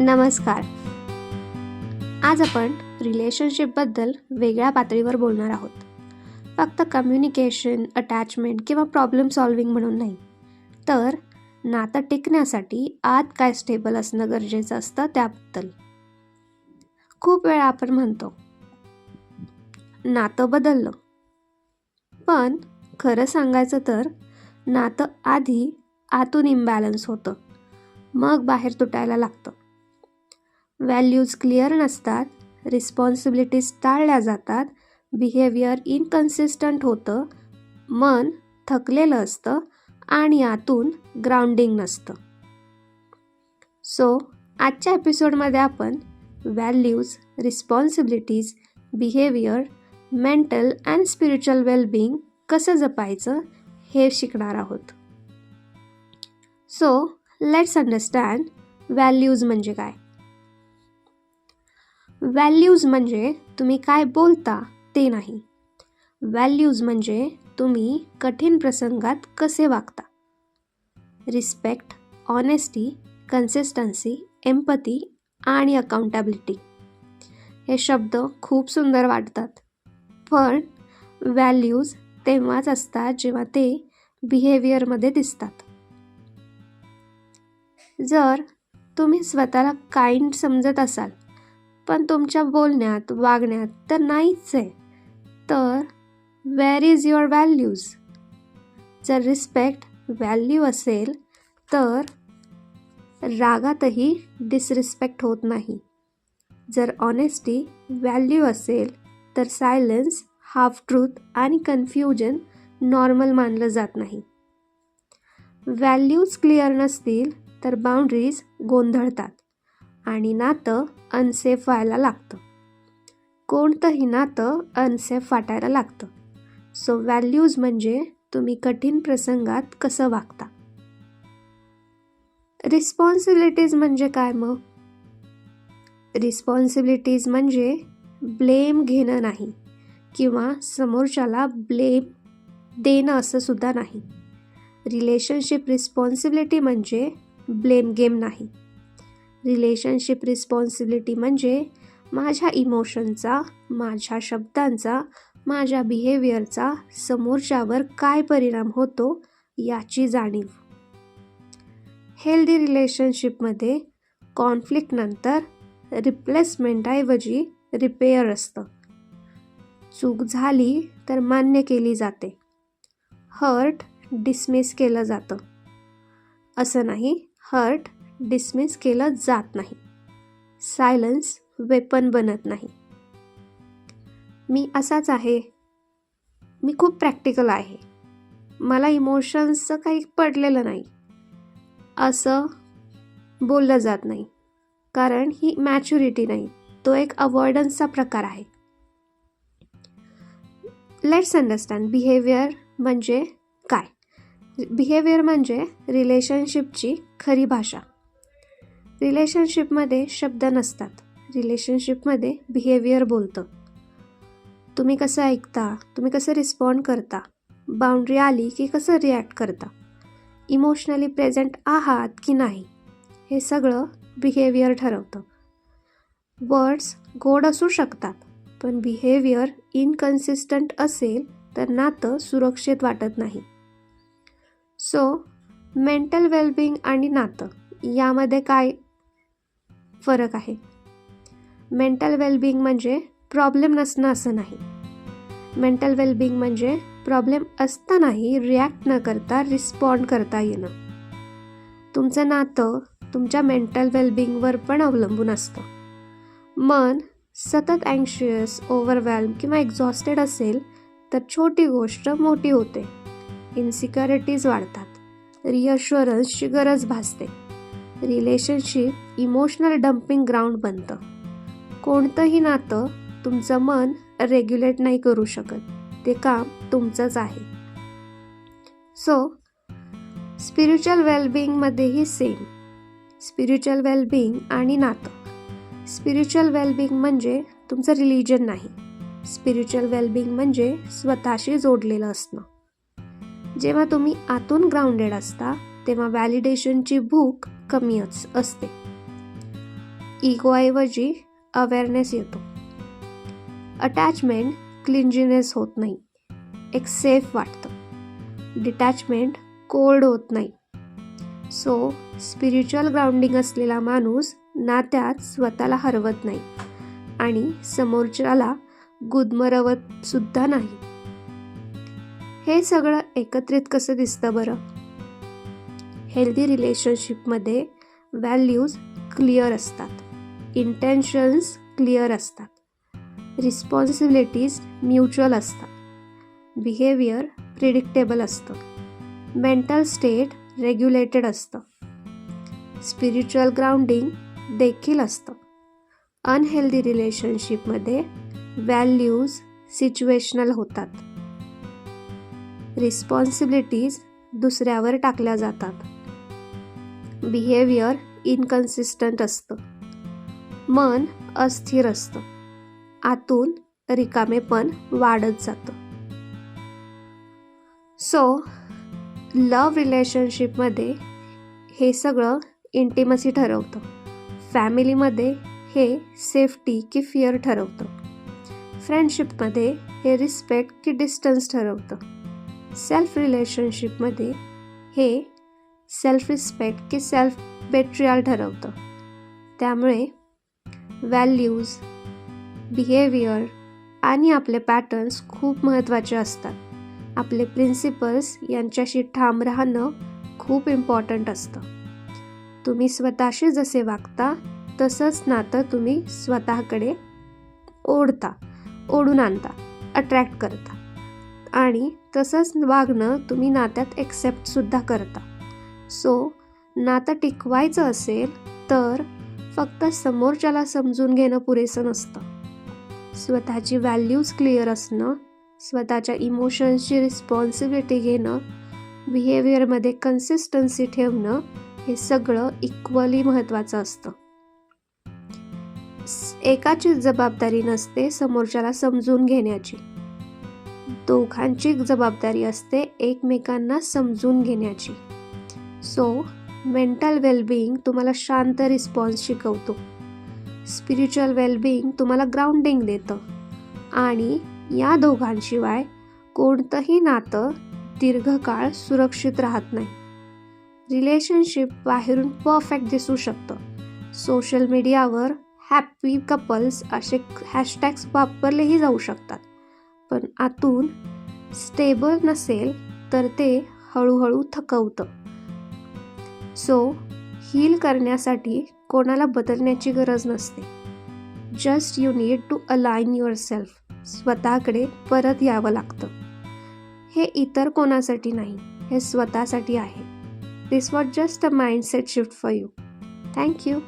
नमस्कार. आज आपण रिलेशनशिपबद्दल वेगळ्या पातळीवर बोलणार आहोत. फक्त कम्युनिकेशन अटॅचमेंट किंवा प्रॉब्लेम सॉल्विंग म्हणून नाही तर नातं टिकण्यासाठी आत काय स्टेबल असणं गरजेचं असतं त्याबद्दल. खूप वेळा आपण म्हणतो नातं बदललं. पण खरं सांगायचं तर नातं आधी आतून इम्बॅलन्स होतं. मग बाहेर तुटायला लागतं. व्हॅल्यूज क्लिअर नसतात रिस्पॉन्सिबिलिटीज टाळल्या जातात बिहेवियर इनकन्सिस्टंट होतं मन थकलेलं असतं आणि आतून ग्राउंडिंग नसतं. सो आजच्या एपिसोडमध्ये आपण values responsibilities behaviour mental and spiritual wellbeing कसं जपायचं हे शिकणार आहोत. सो लेट्स अंडरस्टँड व्हॅल्यूज म्हणजे काय? व्हॅल्यूज म्हणजे तुम्ही काय बोलता ते नाही. व्हॅल्यूज म्हणजे तुम्ही कठीण प्रसंगात कसे वागता. रिस्पेक्ट ऑनेस्टी कन्सिस्टन्सी एम्पती आणि अकाउंटॅबिलिटी हे शब्द खूप सुंदर वाटतात. पण व्हॅल्यूज तेव्हाच असतात जेव्हा ते बिहेवियरमध्ये दिसतात. जर तुम्ही स्वतःला काइंड समजत असाल पण तुमच्या बोलण्यात वागण्यात तर नाहीच आहे. तर वेअर इज युअर व्हॅल्यूज जर रिस्पेक्ट व्हॅल्यू असेल तर रागातही डिसरिस्पेक्ट होत नाही. जर ऑनेस्टी व्हॅल्यू असेल तर सायलन्स हाफ ट्रूथ आणि कन्फ्युजन नॉर्मल मानलं जात नाही. व्हॅल्यूज क्लिअर नसतील तर बाउंड्रीज गोंधळतात. आणि नातं अनसेफ व्हायला लागतं. कोणतंही नातं अनसेफ वाटायला लागतं. सो व्हॅल्यूज म्हणजे तुम्ही कठीण प्रसंगात कसं वागता? रिस्पॉन्सिबिलिटीज म्हणजे काय मग? रिस्पॉन्सिबिलिटीज म्हणजे ब्लेम घेणं नाही किंवा समोरच्याला ब्लेम देणं असं सुद्धा नाही. रिलेशनशिप रिस्पॉन्सिबिलिटी म्हणजे ब्लेम गेम नाही. रिलेशनशिप रिस्पॉन्सिबिलिटी म्हणजे माझ्या इमोशनचा माझ्या शब्दांचा माझ्या बिहेवियरचा समोरच्यावर काय परिणाम होतो याची जाणीव. हेल्दी रिलेशनशिपमध्ये कॉन्फ्लिक्टनंतर रिप्लेसमेंटऐवजी रिपेअर असतं. चूक झाली तर मान्य केली जाते. हर्ट डिसमिस केलं जातं. असं नाही. हर्ट डिसमिस केलं जात नाही. सायलन्स वेपन बनत नाही. मी असाच आहे. मी खूप प्रॅक्टिकल आहे. मला इमोशन्सचं काही पडलेलं नाही. असं बोललं जात नाही. कारण ही मॅच्युरिटी नाही. तो एक अवॉइडन्सचा प्रकार आहे. लेट्स अंडरस्टँड बिहेवियर म्हणजे काय? बिहेवियर म्हणजे रिलेशनशिपची खरी भाषा. रिलेशनशिपमध्ये शब्द नसतात. रिलेशनशिपमध्ये बिहेवियर बोलतं. तुम्ही कसं ऐकता? तुम्ही कसं रिस्पॉन्ड करता? बाउंड्री आली की कसं रिॲक्ट करता? इमोशनली प्रेझेंट आहात की नाही? हे सगळं बिहेवियर ठरवतं. वर्ड्स गोड असू शकतात पण बिहेवियर इनकन्सिस्टंट असेल तर नातं सुरक्षित वाटत नाही. सो मेंटल वेलबिंग आणि नातं यामध्ये काय फरक आहे. मेंटल वेलबिंग म्हणजे प्रॉब्लेम नसणं असं नाही. मेंटल वेलबिंग म्हणजे प्रॉब्लेम असतानाही रिॲक्ट न करता रिस्पॉन्ड करता येणं. तुमचं नातं तुमच्या मेंटल वेलबिंगवर पण अवलंबून असतं. मन सतत अँक्शियस ओव्हरवेल्म किंवा एक्झॉस्टेड असेल तर छोटी गोष्ट मोठी होते. इन्सिक्युरिटीज वाढतात. रिअश्युरन्सची गरज भासते. रिलेशनशिप इमोशनल डम्पिंग ग्राउंड बनतं. कोणतंही नातं तुमचं मन रेग्युलेट नाही करू शकत. ते काम तुमचंच आहे. सो स्पिरिच्युअल वेलबिंगमध्येही सेम स्पिरिच्युअल वेलबिंग आणि नातं. स्पिरिच्युअल वेलबिंग म्हणजे तुमचं रिलिजन नाही. स्पिरिच्युअल वेलबिंग म्हणजे स्वतःशी जोडलेलं असणं. जेव्हा तुम्ही आतून ग्राउंडेड असता तेव्हा व्हॅलिडेशनची भूक कमीच असते. इगोऐवजी अवेअरनेस येतो. अटॅचमेंट क्लिंजिनेस होत नाही. एक सेफ वाटतं. डिटॅचमेंट कोल्ड होत नाही. सो स्पिरिच्युअल ग्राउंडिंग असलेला माणूस नात्यात स्वतःला हरवत नाही आणि समोरच्याला गुदमरवत सुद्धा नाही. हे सगळं एकत्रित कसं दिसतं बरं? हेल्दी रिलेशनशिपमध्ये व्हॅल्यूज क्लिअर असतात. इंटेन्शन्स क्लिअर असतात. रिस्पॉन्सिबिलिटीज म्युच्युअल असतात. बिहेवियर प्रिडिक्टेबल असतं. मेंटल स्टेट रेग्युलेटेड असतं. स्पिरिच्युअल ग्राउंडिंग देखील असतं. अनहेल्दी रिलेशनशिपमध्ये व्हॅल्यूज सिच्युएशनल होतात. रिस्पॉन्सिबिलिटीज दुसऱ्यावर टाकल्या जातात. बिहेवियर इनकन्सिस्टंट असतं. मन अस्थिर असतं. आतून रिकामेपण वाढत जातं. सो लव रिलेशनशिपमध्ये हे सगळं इंटिमसी ठरवतं. फॅमिलीमध्ये हे सेफ्टी की फिअर ठरवतं. फ्रेंडशिपमध्ये हे रिस्पेक्ट की डिस्टन्स ठरवतं. सेल्फ रिलेशनशिपमध्ये हे सेल्फ रिस्पेक्ट की सेल्फ बेट्रियाल ठरवतं. त्यामुळे व्हॅल्यूज बिहेवियर आणि आपले पॅटर्न्स खूप महत्त्वाचे असतात. आपले प्रिन्सिपल्स यांच्याशी ठाम राहणं खूप इम्पॉर्टंट असतं. तुम्ही स्वतःशी जसे वागता तसंच नातं तुम्ही स्वतःकडे ओढता ओढून आणता अट्रॅक्ट करता. आणि तसंच वागणं तुम्ही नात्यात एक्सेप्टसुद्धा करता. सो नातं टिकवायचं असेल तर फक्त समोरच्याला समजून घेणं पुरेसं नसतं. स्वतःची व्हॅल्यूज क्लिअर असणं स्वतःच्या इमोशन्सची रिस्पॉन्सिबिलिटी घेणं बिहेवियरमध्ये कन्सिस्टन्सी ठेवणं हे सगळं इक्वली महत्त्वाचं असतं. एकाची जबाबदारी नसते समोरच्याला समजून घेण्याची. दोघांची जबाबदारी असते एकमेकांना समजून घेण्याची. सो मेंटल वेलबिईंग तुम्हाला शांत रिस्पॉन्स शिकवतो. स्पिरिच्युअल वेलबिईंग तुम्हाला ग्राउंडिंग देतं. आणि या दोघांशिवाय कोणतंही नातं दीर्घकाळ सुरक्षित राहत नाही. रिलेशनशिप बाहेरून परफेक्ट दिसू शकतं. सोशल मीडियावर हॅपी कपल्स असे हॅशटॅग्स वापरलेही जाऊ शकतात. पण आतून स्टेबल नसेल तर ते हळूहळू थकवतं. सो हील करण्यासाठी कोणाला बदलण्याची गरज नसते. Just you need to align yourself स्वतःकडे परत यावं लागतं. हे इतर कोणासाठी नाही हे स्वतःसाठी आहे. This what just a mindset shift for you thank you